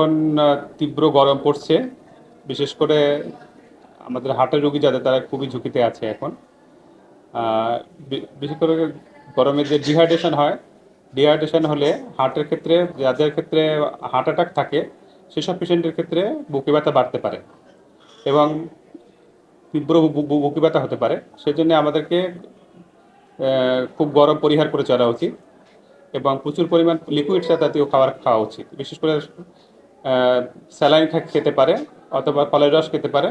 এখন তীব্র গরম পড়ছে। বিশেষ করে আমাদের হার্টের রোগী যাদের, তারা খুবই ঝুঁকিতে আছে এখন। বিশেষ করে গরমে যে ডিহাইড্রেশন হয় ডিহাইড্রেশন হলে হার্টের ক্ষেত্রে, যাদের ক্ষেত্রে হার্ট অ্যাটাক থাকে, সেসব পেশেন্টের ক্ষেত্রে বুকে ব্যথা বাড়তে পারে এবং তীব্র বুকে ব্যথা হতে পারে। সেজন্য আমাদেরকে খুব গরম পরিহার করে চলা উচিত এবং প্রচুর পরিমাণ লিকুইড জাতীয় খাবার খাওয়া উচিত। বিশেষ করে স্যালাইন খেতে পারে অথবা ফলের রস খেতে পারে।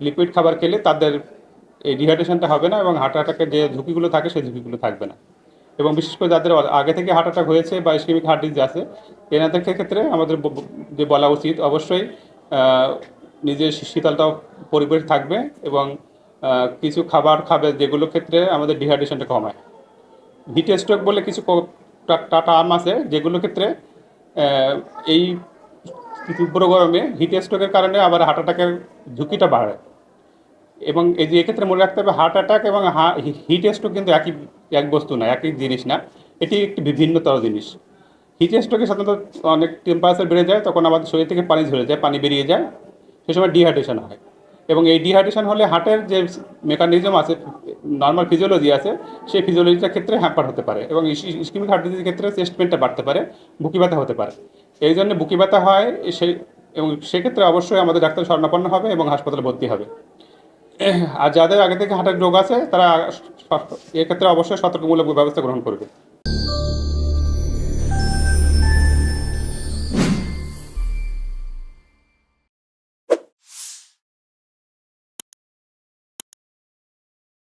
লিকুইড খাবার খেলে তাদের এই ডিহাইড্রেশনটা হবে না এবং হার্ট অ্যাটাকের যে ঝুঁকিগুলো থাকে সেই ঝুঁকিগুলো থাকবে না। এবং বিশেষ করে যাদের আগে থেকে হার্ট অ্যাটাক হয়েছে বা ইসকেমিক হার্ট ডিজিজ আছে এনাদের ক্ষেত্রে আমাদের যে বলা উচিত অবশ্যই নিজের শীতলটাও পরিবেশ থাকবে এবং কিছু খাবার খাবে যেগুলো ক্ষেত্রে আমাদের ডিহাইড্রেশনটা কমায় হিট স্ট্রোক বলে কিছু টার্ম আছে যেগুলো ক্ষেত্রে আহ, তীব্র গরমে হিট স্ট্রোকের কারণে আবার হার্ট অ্যাটাকের ঝুঁকিটা বাড়ে। এবং এই যে এক্ষেত্রে মনে রাখতে হবে হার্ট অ্যাটাক এবং হিট স্ট্রোক কিন্তু একই, এক বস্তু না, একই জিনিস না। এটি একটি বিভিন্নতর জিনিস। হিট স্ট্রোকে সাধারণত অনেক টেম্পারেচার বেড়ে যায়, তখন আমাদের শরীর থেকে পানি ঝরে যায়, পানি বেরিয়ে যায়, সে সময় ডিহাইড্রেশন হয়। এবং এই ডিহাইড্রেশন হলে হার্টের যে মেকানিজম আছে নর্মাল ফিজিওলজি আছে, সেই ফিজিওলজিটার ক্ষেত্রে হ্যাম্পার হতে পারে এবং ইস্কিমিক হার্ট ডিজিজের ক্ষেত্রে চেস্ট পেনটা বাড়তে পারে বুকি ব্যথা হতে পারে। এই জন্য বুকি ব্যথা হয় সেই এবং সেক্ষেত্রে অবশ্যই আমাদের ডাক্তার স্বর্ণাপন্ন হবে এবং হাসপাতালে ভর্তি হবে। আর যাদের আগে থেকে হার্টের রোগ আছে, তারা এক্ষেত্রে অবশ্যই সতর্কমূলক ব্যবস্থা গ্রহণ করবে।